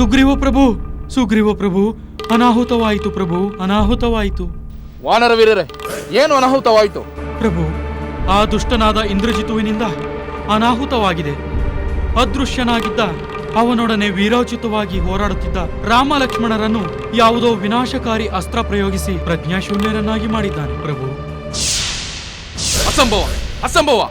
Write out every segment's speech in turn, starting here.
ಸುಗ್ರೀವ ಪ್ರಭು ಸುಗ್ರೀವ ಪ್ರಭು ಅನಾಹುತವಾಯಿತು ಪ್ರಭು ಅನಾಹುತವಾಯಿತು. ವಾನರ ವೀರರೇ ಏನು ಅನಾಹುತವಾಯಿತು? ಪ್ರಭು ಆ ದುಷ್ಟನಾದ ಇಂದ್ರಜಿತುವಿನಿಂದ ಅನಾಹುತವಾಗಿದೆ. ಅದೃಶ್ಯನಾಗಿದ್ದ ಅವನೊಡನೆ ವೀರೋಚಿತವಾಗಿ ಹೋರಾಡುತ್ತಿದ್ದ ರಾಮ ಲಕ್ಷ್ಮಣರನ್ನು ಯಾವುದೋ ವಿನಾಶಕಾರಿ ಅಸ್ತ್ರ ಪ್ರಯೋಗಿಸಿ ಪ್ರಜ್ಞಾಶೂನ್ಯರನ್ನಾಗಿ ಮಾಡಿದ್ದಾನೆ ಪ್ರಭು. ಅಸಂಭವ ಅಸಂಭವ.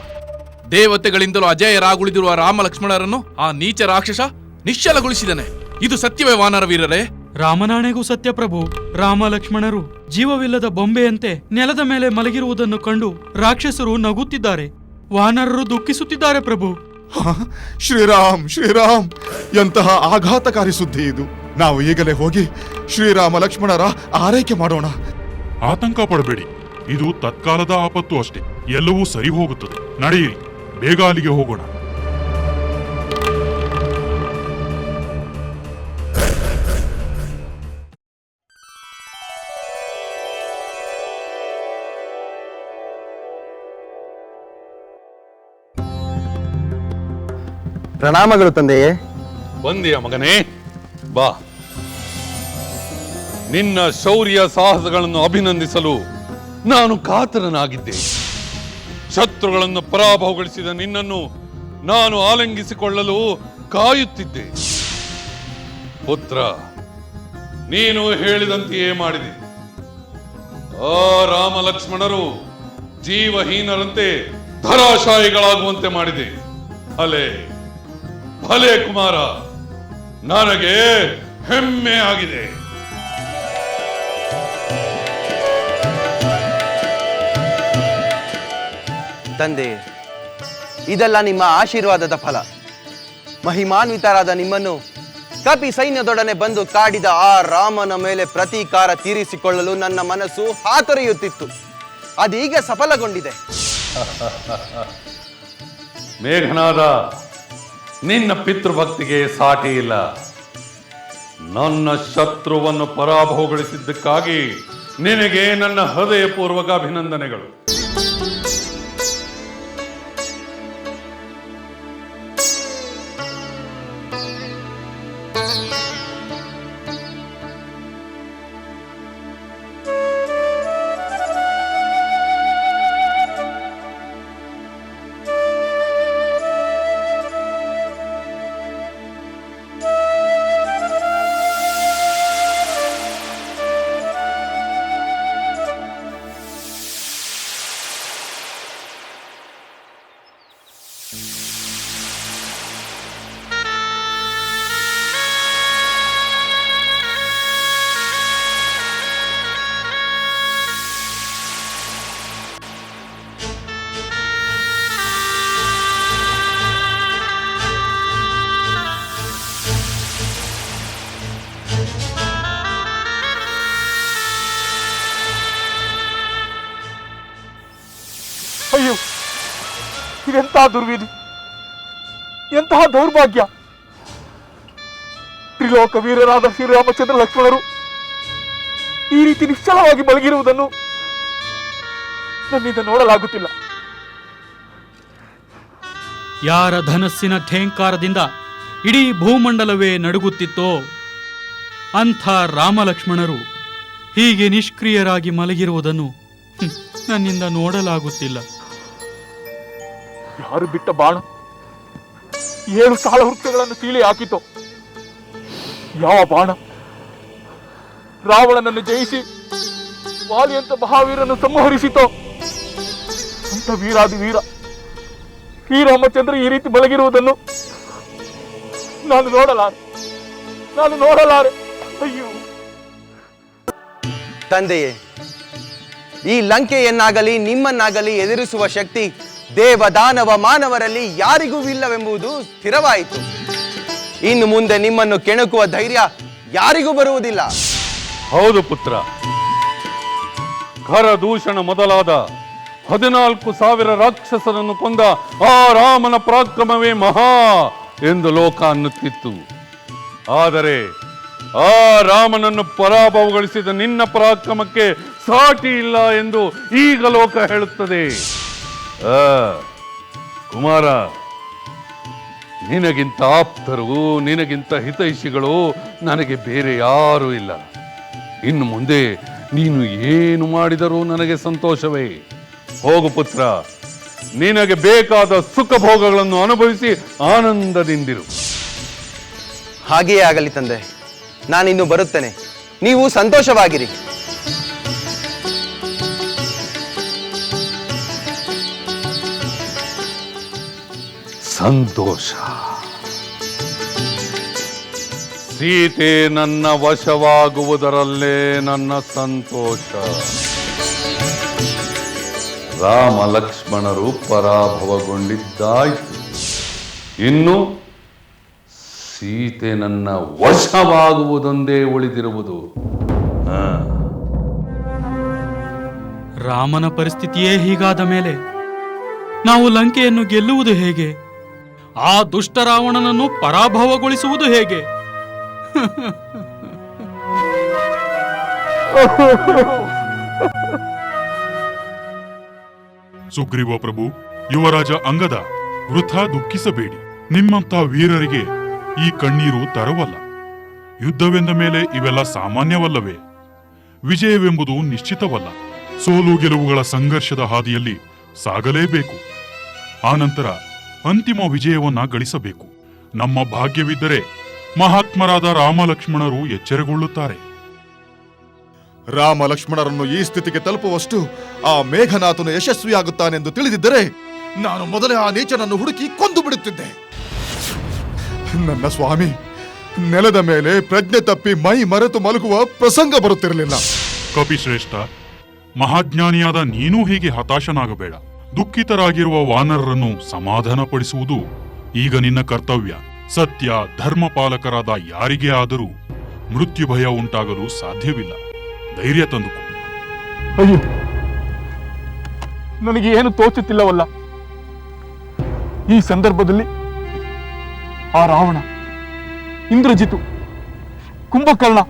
ದೇವತೆಗಳಿಂದಲೂ ಅಜೇಯರಾಗುಳಿದಿರುವ ರಾಮ ಲಕ್ಷ್ಮಣರನ್ನು ಆ ನೀಚ ರಾಕ್ಷಸ ನಿಶ್ಚಲಗೊಳಿಸಿದನೆ. ಇದು ಸತ್ಯವೇ ವಾನರ ವೀರರೇ. ರಾಮನಾಣೆಗೂ ಸತ್ಯ ಪ್ರಭು ರಾಮ ಲಕ್ಷ್ಮಣರು ಜೀವವಿಲ್ಲದ ಬೊಂಬೆಯಂತೆ ನೆಲದ ಮೇಲೆ ಮಲಗಿರುವುದನ್ನು ಕಂಡು ರಾಕ್ಷಸರು ನಗುತ್ತಿದ್ದಾರೆ. ವಾನರರು ದುಃಖಿಸುತ್ತಿದ್ದಾರೆ ಪ್ರಭು. ಹ, ಶ್ರೀರಾಮ್ ಶ್ರೀರಾಮ್ ಎಂತಹ ಆಘಾತಕಾರಿ ಸುದ್ದಿ ಇದು. ನಾವು ಈಗಲೇ ಹೋಗಿ ಶ್ರೀರಾಮ ಲಕ್ಷ್ಮಣರ ಆರೈಕೆ ಮಾಡೋಣ. ಆತಂಕ ಪಡಬೇಡಿ. ಇದು ತತ್ಕಾಲದ ಆಪತ್ತು ಅಷ್ಟೇ. ಎಲ್ಲವೂ ಸರಿ ಹೋಗುತ್ತದೆ. ನಡೆಯಿರಿ. ಬೇಗ ಅಲ್ಲಿಗೆ ಹೋಗೋಣ. ಪ್ರಣಾಮಗಳು ತಂದೆಯೇ. ಬಂದಿಯ ಮಗನೇ, ಬಾ. ನಿನ್ನ ಶೌರ್ಯ ಸಾಹಸಗಳನ್ನು ಅಭಿನಂದಿಸಲು ನಾನು ಕಾತರನಾಗಿದ್ದೆ. ಶತ್ರುಗಳನ್ನು ಪರಾಭವಗೊಳಿಸಿದ ನಿನ್ನನ್ನು ನಾನು ಆಲಂಗಿಸಿಕೊಳ್ಳಲು ಕಾಯುತ್ತಿದ್ದೆ. ಪುತ್ರ, ನೀನು ಹೇಳಿದಂತೆಯೇ ಮಾಡಿದೆ. ಆ ರಾಮ ಲಕ್ಷ್ಮಣರು ಜೀವಹೀನರಂತೆ ಧರಾಶಾಯಿಗಳಾಗುವಂತೆ ಮಾಡಿದೆ. ಅಲೆ. ಭಲೆ ಕುಮಾರ ನನಗೆ ಹೆಮ್ಮೆ ಆಗಿದೆ. ತಂದೆ ಇದೆಲ್ಲ ನಿಮ್ಮ ಆಶೀರ್ವಾದದ ಫಲ. ಮಹಿಮಾನ್ವಿತರಾದ ನಿಮ್ಮನ್ನು ಕಪಿ ಸೈನ್ಯದೊಡನೆ ಬಂದು ಕಾಡಿದ ಆ ರಾಮನ ಮೇಲೆ ಪ್ರತೀಕಾರ ತೀರಿಸಿಕೊಳ್ಳಲು ನನ್ನ ಮನಸ್ಸು ಹಾತೊರೆಯುತ್ತಿತ್ತು. ಅದೀಗ ಸಫಲಗೊಂಡಿದೆ. ಮೇಘನಾದ ನಿನ್ನ ಪಿತೃಭಕ್ತಿಗೆ ಸಾಟಿ ಇಲ್ಲ. ನನ್ನ ಶತ್ರುವನ್ನು ಪರಾಭವಗೊಳಿಸಿದ್ದಕ್ಕಾಗಿ ನಿನಗೆ ನನ್ನ ಹೃದಯಪೂರ್ವಕ ಅಭಿನಂದನೆಗಳು. ಇದೆಂತಹ ದುರ್ವಿಧಿ, ಎಂತಹ ದೌರ್ಭಾಗ್ಯ. ತ್ರಿಲೋಕ ವೀರರಾದ ಶ್ರೀರಾಮಚಂದ್ರ ಲಕ್ಷ್ಮಣರು ಈ ರೀತಿ ನಿಶ್ಚಲವಾಗಿ ಮಲಗಿರುವುದನ್ನು ನನ್ನಿಂದ ನೋಡಲಾಗುತ್ತಿಲ್ಲ. ಯಾರ ಧನಸ್ಸಿನ ಠೇಂಕಾರದಿಂದ ಇಡೀ ಭೂಮಂಡಲವೇ ನಡುಗುತ್ತಿತ್ತೋ ಅಂಥ ರಾಮಲಕ್ಷ್ಮಣರು ಹೀಗೆ ನಿಷ್ಕ್ರಿಯರಾಗಿ ಮಲಗಿರುವುದನ್ನು ನನ್ನಿಂದ ನೋಡಲಾಗುತ್ತಿಲ್ಲ. ಯಾರು ಬಿಟ್ಟ ಬಾಣ? ಏಳು ಸಾಲ ವೃತ್ತಗಳನ್ನು ಸೀಳಿ ಹಾಕಿತು ಯಾವ ಬಾಣ? ರಾವಣನನ್ನು ಜಯಿಸಿ ವಾಲಿಯಂತ ಮಹಾವೀರನ್ನು ಸಂಹರಿಸಿತೋ. ಅಂತ ವೀರಾದಿ ವೀರ. ಶ್ರೀರಾಮಚಂದ್ರ ಈ ರೀತಿ ಮಲಗಿರುವುದನ್ನು ನಾನು ನೋಡಲಾರೆ. ನಾನು ನೋಡಲಾರೆ. ಅಯ್ಯೋ. ತಂದೆಯೇ, ಈ ಲಂಕೆಯನ್ನಾಗಲಿ ನಿಮ್ಮನ್ನಾಗಲಿ ಎದುರಿಸುವ ಶಕ್ತಿ ದೇವ ದಾನವ ಮಾನವರಲ್ಲಿ ಯಾರಿಗೂ ಇಲ್ಲವೆಂಬುದು ಸ್ಥಿರವಾಯಿತು. ಇನ್ನು ಮುಂದೆ ನಿಮ್ಮನ್ನು ಕೆಣಕುವ ಧೈರ್ಯ ಯಾರಿಗೂ ಬರುವುದಿಲ್ಲ. ಹೌದು ಪುತ್ರ. ಘರ ದೂಷಣ ಮೊದಲಾದ ಹದಿನಾಲ್ಕು ಸಾವಿರ ರಾಕ್ಷಸರನ್ನು ಕೊಂದ ಆ ರಾಮನ ಪರಾಕ್ರಮವೇ ಮಹಾ ಎಂದು ಲೋಕ ಅನ್ನುತ್ತಿತ್ತು. ಆದರೆ ಆ ರಾಮನನ್ನು ಪರಾಭವಗೊಳಿಸಿದ ನಿನ್ನ ಪರಾಕ್ರಮಕ್ಕೆ ಸಾಟಿ ಇಲ್ಲ ಎಂದು ಈಗ ಲೋಕ ಹೇಳುತ್ತದೆ. ಕುಮಾರ, ನಿನಗಿಂತ ಆಪ್ತರು, ನಿನಗಿಂತ ಹಿತೈಷಿಗಳು ನನಗೆ ಬೇರೆ ಯಾರೂ ಇಲ್ಲ. ಇನ್ನು ಮುಂದೆ ನೀನು ಏನು ಮಾಡಿದರೂ ನನಗೆ ಸಂತೋಷವೇ. ಹೋಗು ಪುತ್ರ, ನಿನಗೆ ಬೇಕಾದ ಸುಖ ಭೋಗಗಳನ್ನು ಅನುಭವಿಸಿ ಆನಂದದಿಂದಿರು. ಹಾಗೆಯೇ ಆಗಲಿ ತಂದೆ, ನಾನಿನ್ನು ಬರುತ್ತೇನೆ. ನೀವು ಸಂತೋಷವಾಗಿರಿ. ಸಂತೋಷ. ಸೀತೆ ನನ್ನ ವಶವಾಗುವುದರಲ್ಲೇ ನನ್ನ ಸಂತೋಷ. ರಾಮ ಲಕ್ಷ್ಮಣರು ಪರಾಭವಗೊಂಡಿದ್ದಾಯಿತು ಇನ್ನು ಸೀತೆ ನನ್ನ ವಶವಾಗುವುದೊಂದೇ ಉಳಿದಿರುವುದು. ರಾಮನ ಪರಿಸ್ಥಿತಿಯೇ ಹೀಗಾದ ಮೇಲೆ ನಾವು ಲಂಕೆಯನ್ನು ಗೆಲ್ಲುವುದು ಹೇಗೆ? ಆ ದುಷ್ಟ ರಾವಣನನ್ನು ಪರಾಭವಗೊಳಿಸುವುದು ಹೇಗೆ? ಸುಗ್ರೀವ ಪ್ರಭು, ಯುವರಾಜ ಅಂಗದ, ವೃಥ ದುಃಖಿಸಬೇಡಿ. ನಿಮ್ಮಂತ ವೀರರಿಗೆ ಈ ಕಣ್ಣೀರು ತರವಲ್ಲ. ಯುದ್ಧವೆಂದ ಮೇಲೆ ಇವೆಲ್ಲ ಸಾಮಾನ್ಯವಲ್ಲವೇ? ವಿಜಯವೆಂಬುದು ನಿಶ್ಚಿತವಲ್ಲ. ಸೋಲು ಗೆಲುವುಗಳ ಸಂಘರ್ಷದ ಹಾದಿಯಲ್ಲಿ ಸಾಗಲೇಬೇಕು. ಆನಂತರ ಅಂತಿಮ ವಿಜಯವನ್ನ ಗಳಿಸಬೇಕು. ನಮ್ಮ ಭಾಗ್ಯವಿದ್ದರೆ ಮಹಾತ್ಮರಾದ ರಾಮಲಕ್ಷ್ಮಣರು ಎಚ್ಚರಗೊಳ್ಳುತ್ತಾರೆ. ರಾಮ ಲಕ್ಷ್ಮಣರನ್ನು ಈ ಸ್ಥಿತಿಗೆ ತಲುಪುವಷ್ಟು ಆ ಮೇಘನಾಥನು ಯಶಸ್ವಿಯಾಗುತ್ತಾನೆಂದು ತಿಳಿದಿದ್ದರೆ ನಾನು ಮೊದಲೇ ಆ ನೀಚನನ್ನು ಹುಡುಕಿ ಕೊಂದು ಬಿಡುತ್ತಿದ್ದೆ. ನನ್ನ ಸ್ವಾಮಿ ನೆಲದ ಮೇಲೆ ಪ್ರಜ್ಞೆ ತಪ್ಪಿ ಮೈ ಮರೆತು ಮಲಗುವ ಪ್ರಸಂಗ ಬರುತ್ತಿರಲಿಲ್ಲ. ಕಪಿಶ್ರೇಷ್ಠ ಮಹಾಜ್ಞಾನಿಯಾದ ನೀನೂ ಹೀಗೆ ಹತಾಶನಾಗಬೇಡ. ದುಃಖಿತರಾಗಿರುವ ವಾನರರನ್ನು ಸಮಾಧಾನಪಡಿಸುವುದು ಈಗ ನಿನ್ನ ಕರ್ತವ್ಯ. ಸತ್ಯ ಧರ್ಮಪಾಲಕರಾದ ಯಾರಿಗೇ ಆದರೂ ಮೃತ್ಯು ಭಯ ಉಂಟಾಗಲು ಸಾಧ್ಯವಿಲ್ಲ. ಧೈರ್ಯ ತಂದುಕೋ. ಅಯ್ಯೋ, ನನಗೆ ಏನು ತೋಚುತ್ತಿಲ್ಲವಲ್ಲ? ಈ ಸಂದರ್ಭದಲ್ಲಿ ಆ ರಾವಣ, ಇಂದ್ರಜಿತು, ಕುಂಭಕರ್ಣ,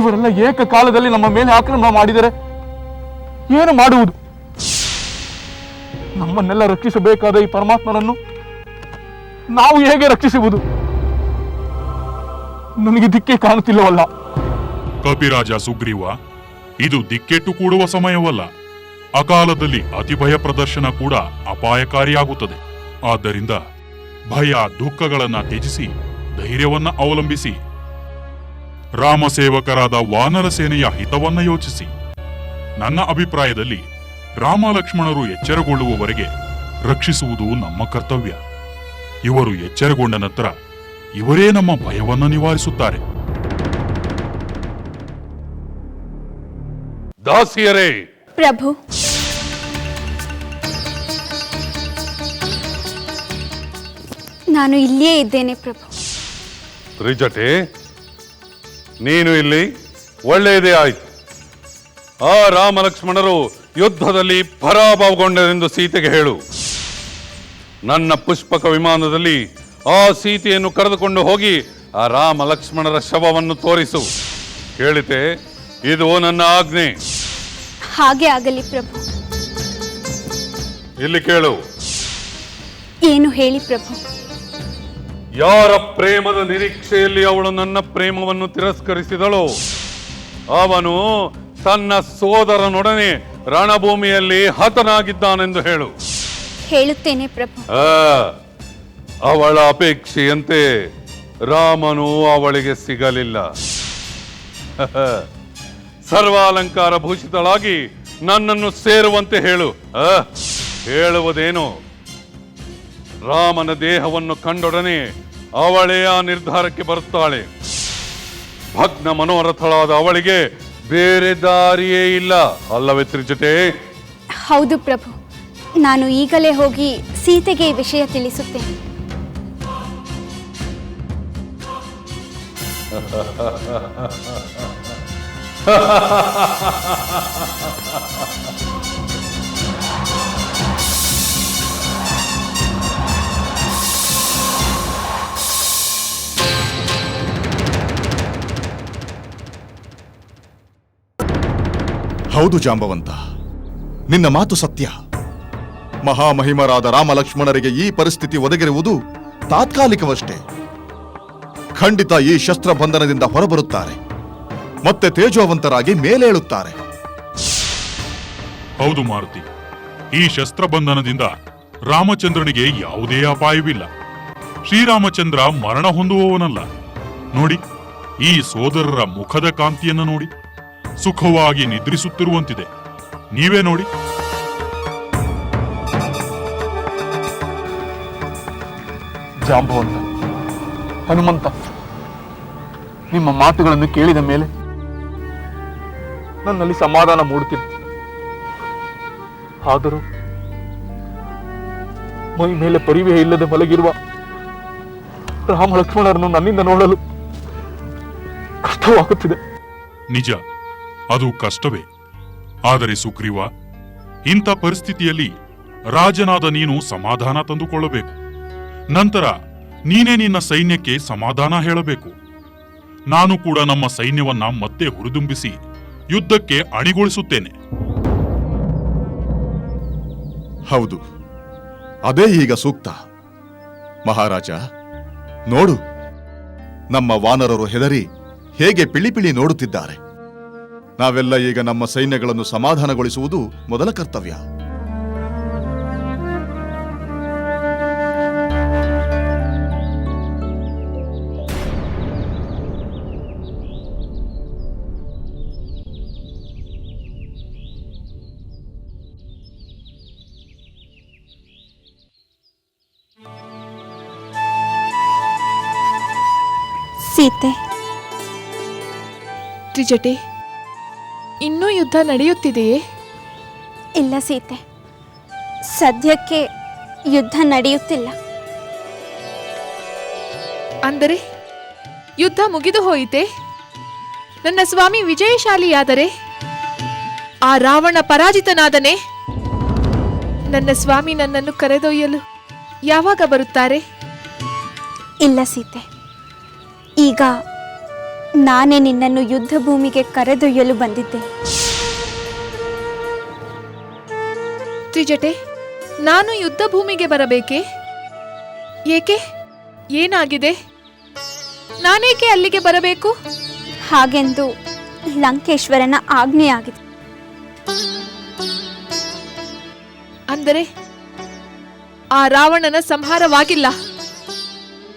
ಇವರೆಲ್ಲ ಏಕಕಾಲದಲ್ಲಿ ನಮ್ಮ ಮೇಲೆ ಆಕ್ರಮಣ ಮಾಡಿದರೆ ಏನು ಮಾಡುವುದು? ನಮ್ಮನ್ನೆಲ್ಲ ರಕ್ಷಿಸಬೇಕಾದ ಈ ಪರಮಾತ್ಮನನ್ನು ನಾವು ಹೇಗೆ ರಕ್ಷಿಸುವುದು? ನನಗೆ ದಿಕ್ಕೆ ಕಾಣುತ್ತಿಲ್ಲವಲ್ಲ. ಕಪಿರಾಜ ಸುಗ್ರೀವ, ಇದು ದಿಕ್ಕೆಟ್ಟು ಕೂಡುವ ಸಮಯವಲ್ಲ. ಅಕಾಲದಲ್ಲಿ ಅತಿ ಭಯ ಪ್ರದರ್ಶನ ಕೂಡ ಅಪಾಯಕಾರಿಯಾಗುತ್ತದೆ. ಆದ್ದರಿಂದ ಭಯ ದುಃಖಗಳನ್ನ ತ್ಯಜಿಸಿ, ಧೈರ್ಯವನ್ನ ಅವಲಂಬಿಸಿ, ರಾಮಸೇವಕರಾದ ವಾನರ ಸೇನೆಯ ಹಿತವನ್ನ ಯೋಚಿಸಿ, ನನ್ನ ಅಭಿಪ್ರಾಯದಲ್ಲಿ ರಾಮ ಲಕ್ಷ್ಮಣರು ಎಚ್ಚರಗೊಳ್ಳುವವರೆಗೆ ರಕ್ಷಿಸುವುದು ನಮ್ಮ ಕರ್ತವ್ಯ. ಇವರು ಎಚ್ಚರಗೊಂಡ ನಂತರ ಇವರೇ ನಮ್ಮ ಭಯವನ್ನು ನಿವಾರಿಸುತ್ತಾರೆ. ದಾಸಿಯರೇ! ಪ್ರಭು! ನಾನು ಇಲ್ಲಿಯೇ ಇದ್ದೇನೆ ಪ್ರಭು. ತ್ರಿಜಟೆ ನೀನು ಇಲ್ಲಿ? ಒಳ್ಳೆಯದೇ ಆಯ್ತು. ಆ ರಾಮ ಲಕ್ಷ್ಮಣರು ಯುದ್ಧದಲ್ಲಿ ಪರಾಭವಗೊಂಡರೆಂದು ಸೀತೆಗೆ ಹೇಳು. ನನ್ನ ಪುಷ್ಪಕ ವಿಮಾನದಲ್ಲಿ ಆ ಸೀತೆಯನ್ನು ಕರೆದುಕೊಂಡು ಹೋಗಿ ಆ ರಾಮ ಲಕ್ಷ್ಮಣರ ಶವವನ್ನು ತೋರಿಸು. ಕೇಳಿತೆ ಇದು ನನ್ನ ಆಜ್ಞೆ. ಹಾಗೆ ಆಗಲಿ ಪ್ರಭು. ಇಲ್ಲಿ ಕೇಳು. ಏನು ಹೇಳಿ ಪ್ರಭು? ಯಾರ ಪ್ರೇಮದ ನಿರೀಕ್ಷೆಯಲ್ಲಿ ಅವಳು ನನ್ನ ಪ್ರೇಮವನ್ನು ತಿರಸ್ಕರಿಸಿದಳು? ಅವನು ತನ್ನ ಸೋದರನೊಡನೆ ರಣಭೂಮಿಯಲ್ಲಿ ಹತನಾಗಿದ್ದಾನೆಂದು ಹೇಳು. ಹೇಳುತ್ತೇನೆ ಪ್ರಭು. ಅವಳ ಅಪೇಕ್ಷೆಯಂತೆ ರಾಮನು ಅವಳಿಗೆ ಸಿಗಲಿಲ್ಲ. ಸರ್ವಾಲಂಕಾರ ಭೂಷಿತಳಾಗಿ ನನ್ನನ್ನು ಸೇರುವಂತೆ ಹೇಳು. ಆ, ಹೇಳುವುದೇನು? ರಾಮನ ದೇಹವನ್ನು ಕಂಡೊಡನೆ ಅವಳೇ ಆ ನಿರ್ಧಾರಕ್ಕೆ ಬರುತ್ತಾಳೆ. ಭಗ್ನ ಮನೋರಥಳಾದ ಅವಳಿಗೆ ಬೇರೆ ದಾರಿಯೇ ಇಲ್ಲ. ಅಲ್ಲವೇ ತ್ರಿಜಟೆ ಹೌದು ಪ್ರಭು. ನಾನು ಈಗಲೇ ಹೋಗಿ ಸೀತೆಗೆ ಈ ವಿಷಯ ತಿಳಿಸುತ್ತೇನೆ. ಹೌದು ಜಾಂಬವಂತ. ನಿನ್ನ ಮಾತು ಸತ್ಯ. ಮಹಾಮಹಿಮರಾದ ರಾಮಲಕ್ಷ್ಮಣರಿಗೆ ಈ ಪರಿಸ್ಥಿತಿ ಒದಗಿರುವುದು ತಾತ್ಕಾಲಿಕವಷ್ಟೇ. ಖಂಡಿತ ಈ ಶಸ್ತ್ರ ಬಂಧನದಿಂದ ಹೊರಬರುತ್ತಾರೆ. ಮತ್ತೆ ತೇಜೋವಂತರಾಗಿ ಮೇಲೇಳುತ್ತಾರೆ. ಹೌದು ಮಾರುತಿ. ಈ ಶಸ್ತ್ರ ಬಂಧನದಿಂದ ರಾಮಚಂದ್ರನಿಗೆ ಯಾವುದೇ ಅಪಾಯವಿಲ್ಲ. ಶ್ರೀರಾಮಚಂದ್ರ ಮರಣ ಹೊಂದುವವನಲ್ಲ. ನೋಡಿ, ಈ ಸೋದರರ ಮುಖದ ಕಾಂತಿಯನ್ನು ನೋಡಿ. ಸುಖವಾಗಿ ನಿದ್ರಿಸುತ್ತಿರುವಂತಿದೆ. ನೀವೇ ನೋಡಿ. ಜಾಂಬವಂತ ಹನುಮಂತ ನಿಮ್ಮ ಮಾತುಗಳನ್ನು ಕೇಳಿದ ಮೇಲೆ ನನ್ನಲ್ಲಿ ಸಮಾಧಾನ ಮೂಡುತ್ತಿದೆ. ಆದರೂ ಮೈ ಮೇಲೆ ಪರಿವೇ ಇಲ್ಲದೆ ಮಲಗಿರುವ ರಾಮ ಲಕ್ಷ್ಮಣರನ್ನು ನನ್ನಿಂದ ನೋಡಲು ಕಷ್ಟವಾಗುತ್ತಿದೆ. ನಿಜ. ಅದು ಕಷ್ಟವೇ. ಆದರೆ ಸುಗ್ರೀವ, ಇಂಥ ಪರಿಸ್ಥಿತಿಯಲ್ಲಿ ರಾಜನಾದ ನೀನು ಸಮಾಧಾನ ತಂದುಕೊಳ್ಳಬೇಕು. ನಂತರ ನೀನೇ ನಿನ್ನ ಸೈನ್ಯಕ್ಕೆ ಸಮಾಧಾನ ಹೇಳಬೇಕು. ನಾನು ಕೂಡ ನಮ್ಮ ಸೈನ್ಯವನ್ನ ಮತ್ತೆ ಹುರಿದುಂಬಿಸಿ ಯುದ್ಧಕ್ಕೆ ಅಣಿಗೊಳಿಸುತ್ತೇನೆ. ಹೌದು, ಅದೇ ಈಗ ಸೂಕ್ತ. ಮಹಾರಾಜ, ನೋಡು. ನಮ್ಮ ವಾನರರು ಹೆದರಿ ಹೇಗೆ ಪಿಳಿ ಪಿಳಿ ನೋಡುತ್ತಿದ್ದಾರೆ. ನಾವೆಲ್ಲ ಈಗ ನಮ್ಮ ಸೈನ್ಯಗಳನ್ನು ಸಮಾಧಾನಗೊಳಿಸುವುದು ಮೊದಲ ಕರ್ತವ್ಯ. ಸೀತೆ. ತ್ರಿಜಟೆ ಇನ್ನೂ ಯುದ್ಧ ನಡೆಯುತ್ತಿದೆಯೇ? ಇಲ್ಲ ಸೀತೆ. ಸದ್ಯಕ್ಕೆ ಯುದ್ಧ ನಡೆಯುತ್ತಿಲ್ಲ. ಅಂದರೆ ಯುದ್ಧ ಮುಗಿದು ಹೋಯಿತೆ? ನನ್ನ ಸ್ವಾಮಿ ವಿಜಯಶಾಲಿಯಾದರೆ? ಆ ರಾವಣ ಪರಾಜಿತನಾದನೆ? ನನ್ನ ಸ್ವಾಮಿ ನನ್ನನ್ನು ಕರೆದೊಯ್ಯಲು ಯಾವಾಗ ಬರುತ್ತಾರೆ? ಇಲ್ಲ ಸೀತೆ. ಈಗ ನಾನೇ ನಿನ್ನನ್ನು ಯುದ್ಧ ಭೂಮಿಗೆ ಕರೆದೊಯ್ಯಲು ಬಂದಿದ್ದೆ. ತ್ರಿಜಟೆ ನಾನು ಯುದ್ಧ ಭೂಮಿಗೆ ಬರಬೇಕೆ? ಏಕೆ? ಏನಾಗಿದೆ? ನಾನೇಕೆ ಅಲ್ಲಿಗೆ ಬರಬೇಕು? ಹಾಗೆಂದು ಲಂಕೇಶ್ವರನ ಆಜ್ಞೆಯಾಗಿದೆ. ಅಂದರೆ ಆ ರಾವಣನ ಸಂಹಾರವಾಗಿಲ್ಲ.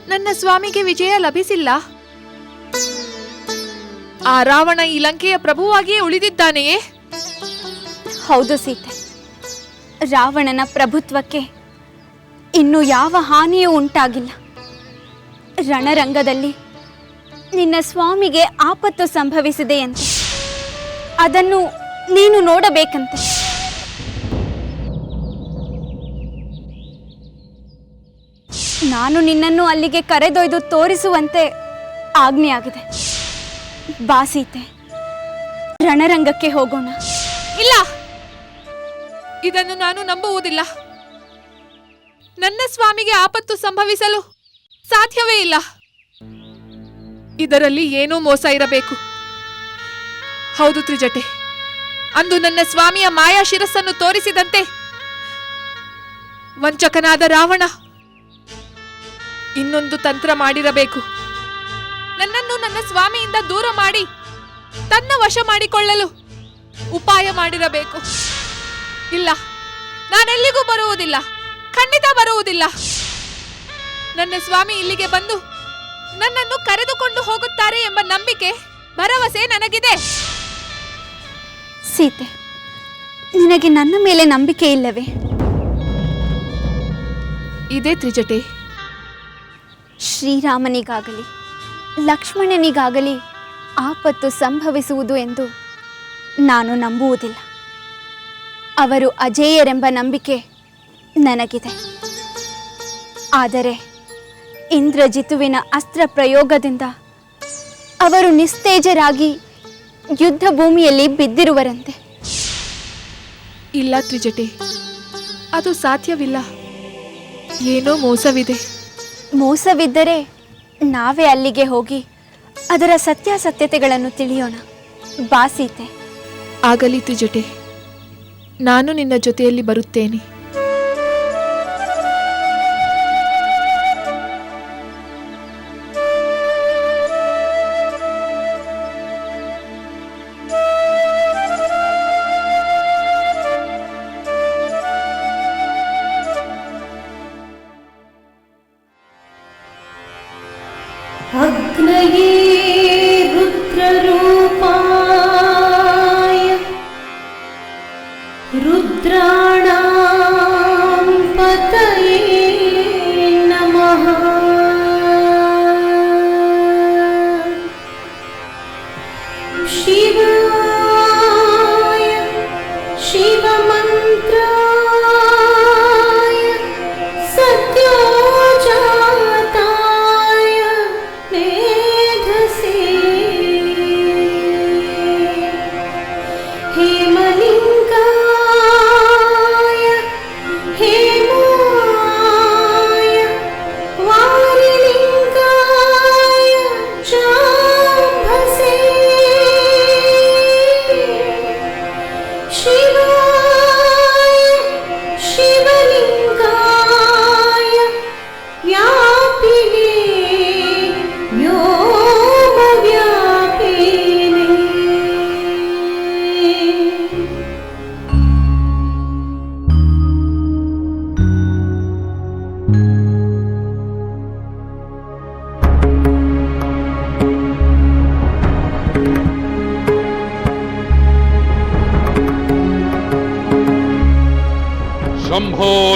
ನನ್ನ ಸ್ವಾಮಿಗೆ ವಿಜಯ ಲಭಿಸಿಲ್ಲ. ಆ ರಾವಣ ಈ ಲಂಕೆಯ ಪ್ರಭುವಾಗಿಯೇ ಉಳಿದಿದ್ದಾನೆಯೇ? ಹೌದು ಸೀತೆ. ರಾವಣನ ಪ್ರಭುತ್ವಕ್ಕೆ ಇನ್ನು ಯಾವ ಹಾನಿಯೂ ಉಂಟಾಗಿಲ್ಲ. ರಣರಂಗದಲ್ಲಿ ನಿನ್ನ ಸ್ವಾಮಿಗೆ ಆಪತ್ತು ಸಂಭವಿಸಿದೆಯಂತೆ ಅದನ್ನು ನೀನು ನೋಡಬೇಕಂತೆ. ನಾನು ನಿನ್ನನ್ನು ಅಲ್ಲಿಗೆ ಕರೆದೊಯ್ದು ತೋರಿಸುವಂತೆ ಆಜ್ಞೆಯಾಗಿದೆ. ಬಾ ಸೀತೆ ರಣರಂಗಕ್ಕೆ ಹೋಗೋಣ. ಇಲ್ಲ. ಇದನ್ನು ನಾನು ನಂಬುವುದಿಲ್ಲ. ನನ್ನ ಸ್ವಾಮಿಗೆ ಆಪತ್ತು ಸಂಭವಿಸಲು ಸಾಧ್ಯವೇ ಇಲ್ಲ. ಇದರಲ್ಲಿ ಏನೋ ಮೋಸ ಇರಬೇಕು. ಹೌದು ತ್ರಿಜಟೆ. ಅಂದು ನನ್ನ ಸ್ವಾಮಿಯ ಮಾಯಾ ಶಿರಸ್ಸನ್ನು ತೋರಿಸಿದಂತೆ ವಂಚಕನಾದ ರಾವಣ ಇನ್ನೊಂದು ತಂತ್ರ ಮಾಡಿರಬೇಕು. ನನ್ನನ್ನು ನನ್ನ ಸ್ವಾಮಿಯಿಂದ ದೂರ ಮಾಡಿ ತನ್ನ ವಶ ಮಾಡಿಕೊಳ್ಳಲು ಉಪಾಯ ಮಾಡಿರಬೇಕು. ಇಲ್ಲ ನಾನೆಲ್ಲಿಗೂ ಬರುವುದಿಲ್ಲ ಖಂಡಿತ ಬರುವುದಿಲ್ಲ. ನನ್ನ ಸ್ವಾಮಿ ಇಲ್ಲಿಗೆ ಬಂದು ನನ್ನನ್ನು ಕರೆದುಕೊಂಡು ಹೋಗುತ್ತಾರೆ ಎಂಬ ನಂಬಿಕೆ ಭರವಸೆ ನನಗಿದೆ. ಸೀತೆ ನಿನಗೆ ನನ್ನ ಮೇಲೆ ನಂಬಿಕೆ ಇಲ್ಲವೇ? ಇದೇ ತ್ರಿಜಟೆ. ಶ್ರೀರಾಮನಿಗಾಗಲಿ. ಲಕ್ಷ್ಮಣನಿಗಾಗಲಿ ಆಪತ್ತು ಸಂಭವಿಸುವುದು ಎಂದು ನಾನು ನಂಬುವುದಿಲ್ಲ. ಅವರು ಅಜೇಯರೆಂಬ ನಂಬಿಕೆ ನನಗಿದೆ. ಆದರೆ ಇಂದ್ರಜಿತುವಿನ ಅಸ್ತ್ರ ಪ್ರಯೋಗದಿಂದ ಅವರು ನಿಸ್ತೇಜರಾಗಿ ಯುದ್ಧ ಭೂಮಿಯಲ್ಲಿ ಬಿದ್ದಿರುವರಂತೆ. ಇಲ್ಲ ತ್ರಿಜಟಿ ಅದು ಸಾಧ್ಯವಿಲ್ಲ. ಏನೋ ಮೋಸವಿದೆ. ಮೋಸವಿದ್ದರೆ ನಾವೇ ಅಲ್ಲಿಗೆ ಹೋಗಿ ಅದರ ಸತ್ಯಾಸತ್ಯತೆಗಳನ್ನು ತಿಳಿಯೋಣ. ಬಾಸೀತೆ ಆಗಲಿತು ಜೊತೆ ನಾನು ನಿನ್ನ ಜೊತೆಯಲ್ಲಿ ಬರುತ್ತೇನೆ. अग्नये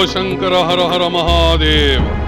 शंकर हर हर महादेव।